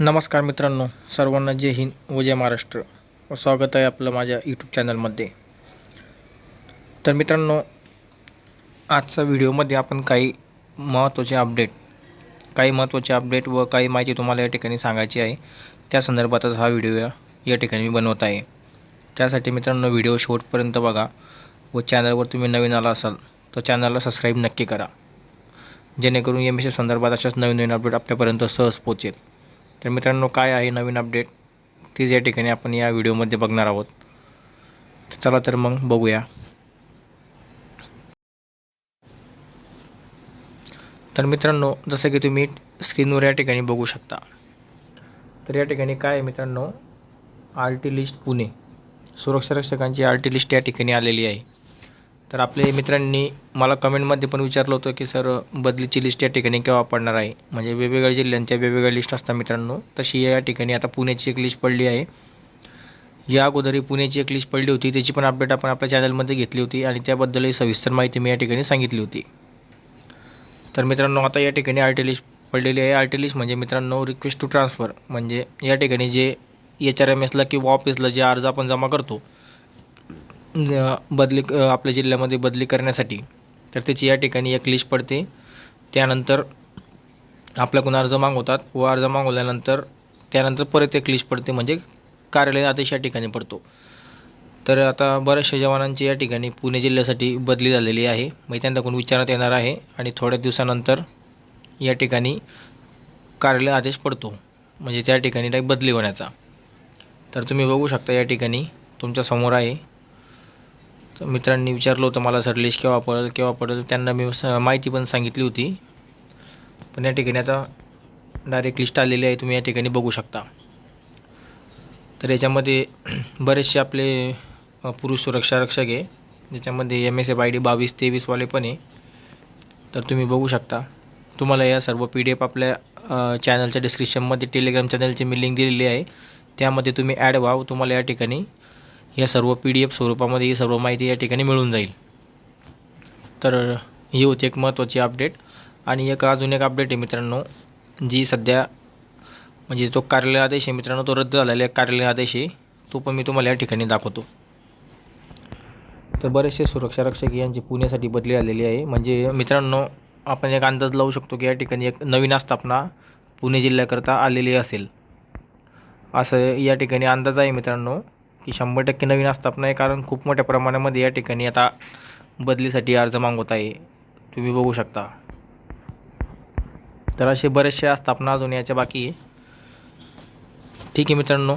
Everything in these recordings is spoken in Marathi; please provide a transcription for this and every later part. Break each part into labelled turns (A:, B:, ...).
A: नमस्कार मित्रांनो सर्वांना जय हिंद व जय महाराष्ट्र. व स्वागत आहे आपलं माझ्या यूट्यूब चॅनलमध्ये तर मित्रांनो आजच्या व्हिडिओमध्ये आपण काही महत्त्वाचे अपडेट काही महत्त्वाचे अपडेट व काही माहिती तुम्हाला या ठिकाणी सांगायची आहे. त्या संदर्भातच हा व्हिडिओ या ठिकाणी मी बनवत आहे. त्यासाठी मित्रांनो व्हिडिओ शेवटपर्यंत बघा व चॅनलवर तुम्ही नवीन आला असाल तर चॅनलला सबस्क्राईब नक्की करा. जेणेकरून एम एस संदर्भात अशाच नवीन नवीन अपडेट आपल्यापर्यंत सहज पोचेल तर मित्रांनो काय आहे नवीन अपडेट तीच या ठिकाणी आपण या व्हिडिओमध्ये बघणार आहोत. चला तर मग बघूया. तर मित्रांनो जसं की तुम्ही स्क्रीनवर या ठिकाणी बघू शकता. तर या ठिकाणी काय आहे मित्रांनो? R T list Pune. सुरक्षा रक्षकांची आर टी लिस्ट या ठिकाणी आलेली आहे. तर आपले मित्रांनी मला कमेंटमध्ये पण विचारलं होतं की सर बदलीची लिस्ट या ठिकाणी केव्हा पडणार आहे? म्हणजे वेगवेगळ्या जिल्ह्यांच्या वेगवेगळ्या लिस्ट असतात मित्रांनो. तशी या ठिकाणी आता पुण्याची एक लिस्ट पडली आहे. या अगोदरही पुण्याची एक लिस्ट पडली होती. त्याची पण अपडेट आपण आपल्या चॅनलमध्ये घेतली होती आणि त्याबद्दलही सविस्तर माहिती मी या ठिकाणी सांगितली होती. तर मित्रांनो आता या ठिकाणी आर टी लिस्ट पडलेली आहे. आर टी लिस्ट म्हणजे मित्रांनो रिक्वेस्ट टू ट्रान्सफर म्हणजे या ठिकाणी जे एच आर एम एसला किंवा ऑफिसला जे अर्ज आपण जमा करतो बदली क- आपल्या जिल्ह्यामध्ये बदली करण्यासाठी तर त्याची या ठिकाणी एक लिस्ट पडते. त्यानंतर आपल्याकडून अर्ज मागवतात व अर्ज मागवल्यानंतर त्यानंतर परत एक लिस्ट पडते म्हणजे कार्यालय आदेश या ठिकाणी पडतो. तर आता बऱ्याचशा जवानांची या ठिकाणी पुणे जिल्ह्यासाठी बदली झालेली आहे. म्हणजे मग त्यांच्याकडून विचारण्यात येणार आहे आणि थोड्या दिवसानंतर या ठिकाणी कार्यालय आदेश पडतो. म्हणजे त्या ठिकाणी काही बदली होण्याचा. तर तुम्ही बघू शकता या ठिकाणी तुमच्यासमोर आहे. तर मित्रांनी विचारलं होतं मला सर लिस्ट केव्हा पडेल केव्हा पडेल? त्यांना मी स माहिती पण सांगितली होती. पण या ठिकाणी आता डायरेक्ट लिस्ट आलेली आहे तुम्ही या ठिकाणी बघू शकता. तर याच्यामध्ये बरेचसे आपले पुरुष सुरक्षा रक्षक आहे. ज्याच्यामध्ये M S F I D बावीस तेवीसवाले पण आहे. तर तुम्ही बघू शकता. तुम्हाला या सर्व पी डी एफ आपल्या चॅनलच्या डिस्क्रिप्शनमध्ये टेलिग्राम चॅनलची मी लिंक दिलेली आहे. त्यामध्ये तुम्ही ॲड व्हा. तुम्हाला या ठिकाणी या सर्व पी डी एफ स्वरूपामध्ये ही सर्व माहिती या ठिकाणी मिळून जाईल. तर ही होती एक महत्त्वाची अपडेट आणि एक अजून एक अपडेट आहे मित्रांनो जी सध्या म्हणजे जो कार्यालय आदेश आहे मित्रांनो तो रद्द झालेला एक कार्यालय आदेश आहे तो पण मी तुम्हाला या ठिकाणी दाखवतो. तर बरेचसे सुरक्षा रक्षक यांची पुण्यासाठी बदली आलेली आहे. म्हणजे मित्रांनो आपण एक अंदाज लावू शकतो की या ठिकाणी एक नवीन आस्थापना पुणे जिल्ह्याकरता आलेली असेल. असं या ठिकाणी अंदाज आहे मित्रांनो. की शंभर टक्के नवीन आस्थापना आहे कारण खूप मोठ्या प्रमाणामध्ये या ठिकाणी आता बदलीसाठी अर्ज मागवत आहे. तुम्ही बघू शकता. तर असे बरेचसे आस्थापना अजून याच्या बाकी आहे. ठीक आहे मित्रांनो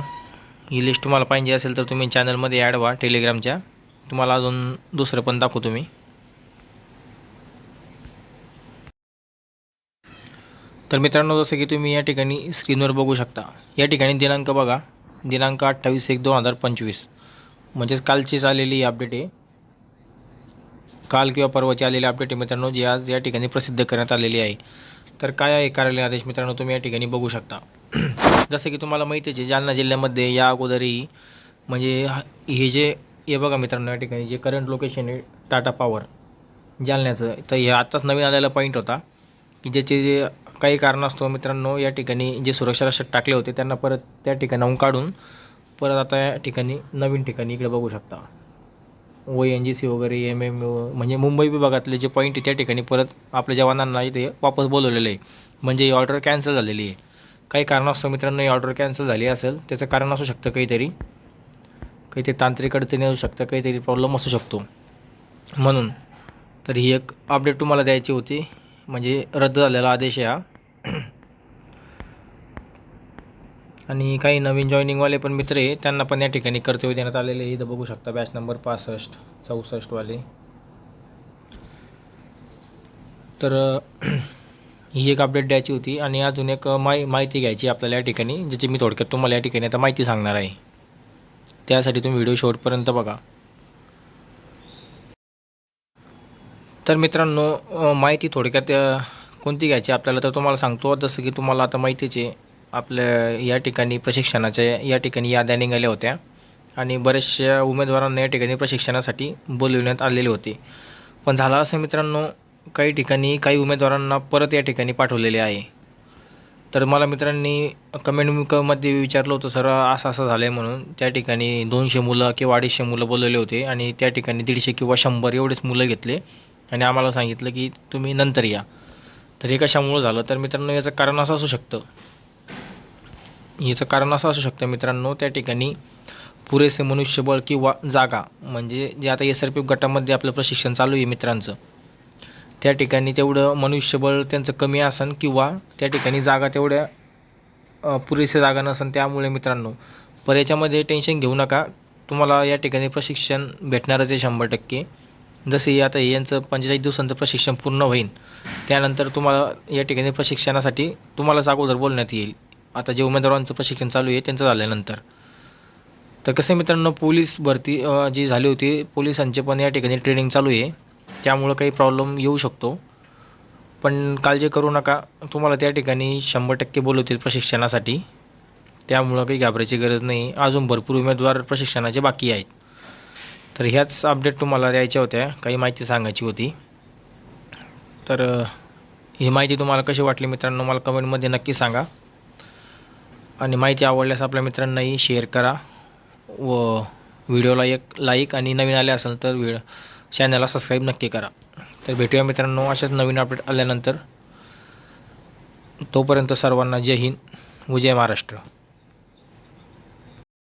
A: ही लिस्ट तुम्हाला पाहिजे असेल तर तुम्ही चॅनलमध्ये ॲड व्हा टेलिग्रामच्या तुम्हाला अजून दुसरं पण दाखवू तुम्ही तर मित्रांनो जसं की तुम्ही या ठिकाणी स्क्रीनवर बघू शकता. या ठिकाणी दिनांक बघा. दिनांक अठ्ठावीस एक दोन हजार पंचवीस. म्हणजेच कालचीच आलेली ही अपडेट आहे. काल किंवा परवाची आलेली अपडेट आहे मित्रांनो जी आज या ठिकाणी प्रसिद्ध करण्यात आलेली आहे. तर काय आहे कार्यालय आदेश मित्रांनो तुम्ही या ठिकाणी बघू शकता. जसं की तुम्हाला माहितीच आहे जालना जिल्ह्यामध्ये या अगोदरही म्हणजे हा- हे जे हे बघा मित्रांनो या ठिकाणी जे करंट लोकेशन आहे टाटा पॉवर जालन्याचं. तर हे आत्ताच नवीन आलेला पॉईंट होता की ज्याचे जे काही कारणास्तव मित्रांनो या ठिकाणी जे सुरक्षा रक्षक टाकले होते त्यांना परत त्या ठिकाणाहून काढून परत आता या ठिकाणी नवीन ठिकाणी इकडे बघू शकता. ओ एन जी सी वगैरे एम एम म्हणजे मुंबई विभागातले जे पॉईंट आहे त्या ठिकाणी परत आपल्या जवानांना इथे वापस बोलवलेलं आहे. म्हणजे ही ऑर्डर कॅन्सल झालेली आहे. काही कारणास्तव मित्रांनो ही ऑर्डर कॅन्सल झाली असेल त्याचं कारण असू शकतं काहीतरी. काहीतरी तांत्रिक अडचणी असू शकतं काहीतरी प्रॉब्लेम असू शकतो. म्हणून तर ही एक अपडेट तुम्हाला द्यायची होती. म्हणजे रद्द झालेला आदेश आहे हा. आणि काही नवीन जॉईनिंगवाले पण मित्र आहे त्यांना पण या ठिकाणी कर्तव्य देण्यात आलेले आहे. इथं बघू शकता बॅच नंबर पासष्ट चौसष्टवाले. तर ही एक अपडेट द्यायची होती आणि अजून एक माहि माहिती घ्यायची आपल्याला या ठिकाणी ज्याची मी थोडक्यात तुम्हाला या ठिकाणी आता माहिती सांगणार आहे. त्यासाठी तुम्ही व्हिडिओ शेवटपर्यंत बघा. तर मित्रांनो माहिती थोडक्यात कोणती घ्यायची आपल्याला तर तुम्हाला सांगतो. जसं की तुम्हाला आता माहितीच आहे आपल्या या ठिकाणी प्रशिक्षणाच्या या ठिकाणी याद्या निघाल्या होत्या. आणि बऱ्याचशा उमेदवारांना या ठिकाणी प्रशिक्षणासाठी बोलविण्यात आलेले होते. पण झालं असं मित्रांनो काही ठिकाणी काही उमेदवारांना परत या ठिकाणी पाठवलेले आहे. तर मला मित्रांनी कमेंटमध्ये विचारलं होतं सर असं असं झालं आहे म्हणून. त्या ठिकाणी दोनशे मुलं किंवा अडीचशे मुलं बोलवले होते आणि त्या ठिकाणी दीडशे किंवा शंभर एवढेच मुलं घेतले. आणि आम्हाला सांगितलं की तुम्ही नंतर या. तर हे कशामुळं झालं? तर मित्रांनो याचं कारण असं असू शकतं. याचं कारण असं असू शकतं मित्रांनो त्या ठिकाणी पुरेसे मनुष्यबळ किंवा जागा म्हणजे जे आता एस आर पी गटामध्ये आपलं प्रशिक्षण चालू आहे मित्रांचं त्या ठिकाणी तेवढं मनुष्यबळ त्यांचं कमी असन किंवा त्या ठिकाणी जागा तेवढ्या पुरेसे जागा नसन त्यामुळे मित्रांनो पर याच्यामध्ये टेन्शन घेऊ नका. तुम्हाला या ठिकाणी प्रशिक्षण भेटणारच आहे शंभर टक्के. जसे आता यांचं पंचेचाळीस दिवसांचं प्रशिक्षण पूर्ण होईल त्यानंतर तुम्हाला या ठिकाणी प्रशिक्षणासाठी तुम्हालाच अगोदर बोलण्यात येईल. आता जे उमेदवारांचं प्रशिक्षण चालू आहे त्यांचं झाल्यानंतर. तर कसं आहे मित्रांनो पोलीस भरती जी झाली होती पोलिसांचे पण या ठिकाणी ट्रेनिंग चालू आहे. त्यामुळं काही प्रॉब्लेम येऊ शकतो. पण काळजी करू नका तुम्हाला त्या ठिकाणी शंभर टक्के बोलवतील प्रशिक्षणासाठी. त्यामुळं काही घाबरायची गरज नाही. अजून भरपूर उमेदवार प्रशिक्षणाचे बाकी आहेत. तर ह्याच अपडेट तुम्हाला द्यायच्या होत्या. काही माहिती सांगायची होती. तर ही माहिती तुम्हाला कशी वाटली मित्रांनो मला कमेंटमध्ये नक्की सांगा. आणि माहिती आवडल्यास आपल्या मित्रांनाही शेअर करा. व व्हिडिओला एक लाईक आणि नवीन आले असेल तर व्हिडिओ चॅनलला सबस्क्राईब नक्की करा. तर भेटूया मित्रांनो अशाच नवीन अपडेट आल्यानंतर. तोपर्यंत सर्वांना जय हिंद व जय महाराष्ट्र.